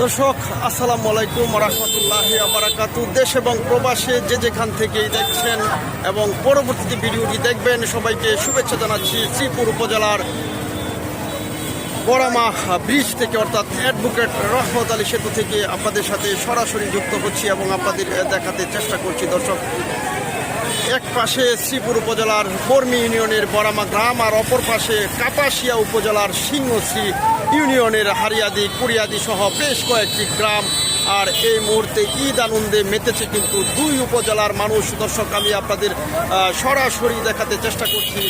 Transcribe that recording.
দর্শক, আসসালামু আলাইকুম রহমতুল্লাহ আবরাকাতু দেশ এবং প্রবাসে যে যেখান থেকেই দেখছেন এবং পরবর্তীতে ভিডিওটি দেখবেন, সবাইকে শুভেচ্ছা জানাচ্ছি শ্রীপুর উপজেলার বড়ামা ব্রিজ থেকে, অর্থাৎ অ্যাডভোকেট রহমত আলী সেতু থেকে আপনাদের সাথে সরাসরি যুক্ত হচ্ছি এবং আপনাদের দেখাতে চেষ্টা করছি। দর্শক এক পাশে শ্রীপুর উপজেলার বর্মি ইউনিয়নের বরামা গ্রাম আর অপর পাশে কাপাসিয়া উপজেলার সিংহশ্রী ইউনিয়নের হারিয়াদি, কুড়িয়াদি সহ বেশ কয়েকটি গ্রাম। আর এই মুহূর্তে ঈদ আনন্দে মেতেছে কিন্তু দুই উপজেলার মানুষ। দর্শক, আমি আপনাদের সরাসরি দেখাতে চেষ্টা করছি।